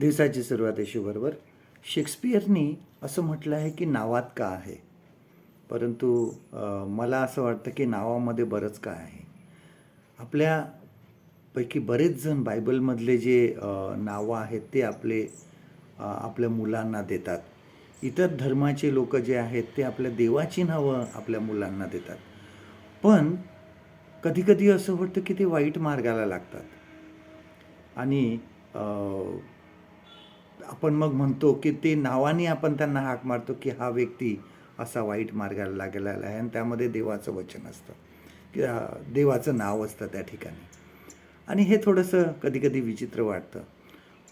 दिवसाची सुरुवात येशूबरोबर शेक्सपियरनी असं म्हटलं आहे की नावात का आहे? परंतु मला असं वाटतं की नावामध्ये बरंच काय आहे. आपल्यापैकी बरेच जण बायबलमधले जे नावं आहेत ते आपले आपल्या मुलांना देतात. इतर धर्माचे लोक जे आहेत ते आपल्या देवाची नावं आपल्या मुलांना देतात. पण कधीकधी असं वाटतं की ते वाईट मार्गाला लागतात. आणि आपण मग म्हणतो की ते नावाने आपण त्यांना हाक मारतो की हा व्यक्ती असा वाईट मार्गाला लागलेला आहे आणि त्यामध्ये देवाचं वचन असतं. की देवाचं नाव असतं त्या ठिकाणी. आणि हे थोडंसं कधीकधी विचित्र वाटतं.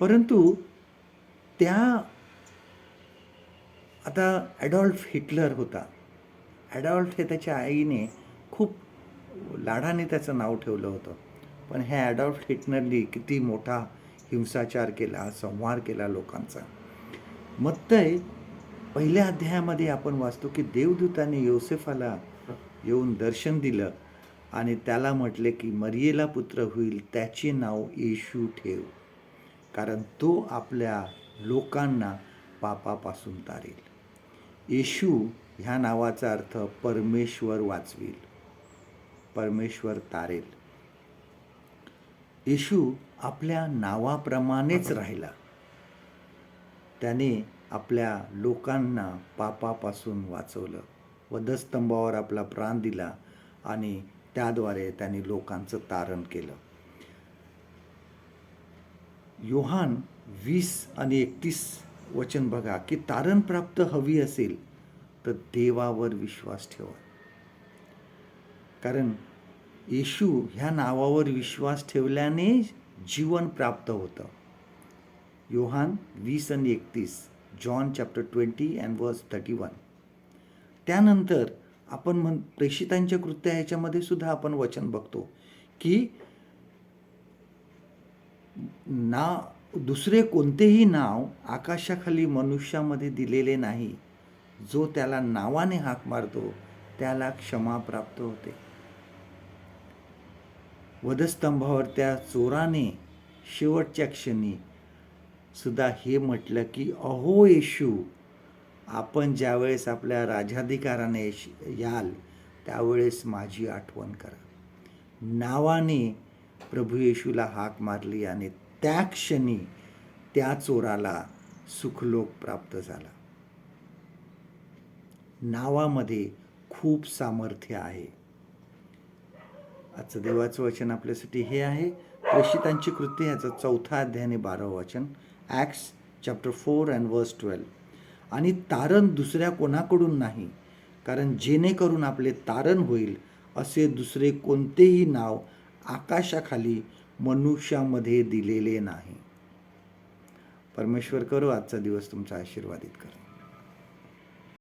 परंतु त्या आता ॲडॉल्फ हिटलर होता. ॲडॉल्फ हे त्याच्या आईने खूप लाडाने त्याचं नाव ठेवलं होतं. पण ह्या ॲडॉल्फ हिटलरनी किती मोठा हिंसाचार केला संहार केला लोकांचा. मग ते पहिल्या अध्यायामध्ये आपण वाचतो की देवदूताने योसेफाला येऊन दर्शन दिलं आणि त्याला म्हटले की मरियेला पुत्र होईल त्याचे नाव येशू ठेव. कारण तो आपल्या लोकांना पापापासून तारेल. येशू ह्या नावाचा अर्थ परमेश्वर वाचवील. परमेश्वर तारेल. येशू आपल्या नावाप्रमाणेच राहिला. त्याने आपल्या लोकांना पापापासून वाचवलं वधस्तंभावर आपला प्राण दिला आणि त्याद्वारे त्यांनी लोकांचं तारण केलं. योहान वीस आणि एकतीस वचन बघा की तारण प्राप्त हवी असेल तर देवावर विश्वास ठेवा. कारण येशू ह्या नावावर विश्वास ठेवल्याने जीवन प्राप्त होतं. योहान वीस आणि एकतीस John chapter twenty and verse thirty one. त्यानंतर आपण म्हण प्रेषितांच्या कृत्या ह्याच्यामध्ये सुद्धा आपण वचन बघतो की ना दुसरे कोणतेही नाव आकाशाखाली मनुष्यामध्ये दिलेले नाही. जो त्याला नावाने हाक मारतो त्याला क्षमा प्राप्त होते. वधस्तंभावर त्या चोराने शेवटच्या क्षणी सुद्धा हे म्हटलं की अहो येशू आपण ज्यावेळेस आपल्या राजाधिकाराने याल त्यावेळेस माझी आठवण करा. नावाने प्रभू येशूला हाक मारली आणि त्या क्षणी त्या चोराला सुखलोक प्राप्त झाला. नावामध्ये खूप सामर्थ्य आहे. आजचं देवाचं वचन आपल्यासाठी हे आहे. प्रेषितांची कृती याचं चौथा अध्यायाने बारावं वचन. Acts chapter four and verse twelve आणि तारण दुसऱ्या कोणाकडून नाही? कारण जेणेकरून आपले तारण होईल असे दुसरे कोणतेही नाव आकाशाखाली मनुष्यामध्ये दिलेले नाही. परमेश्वर करो आजचा दिवस तुमचा आशीर्वादित करो.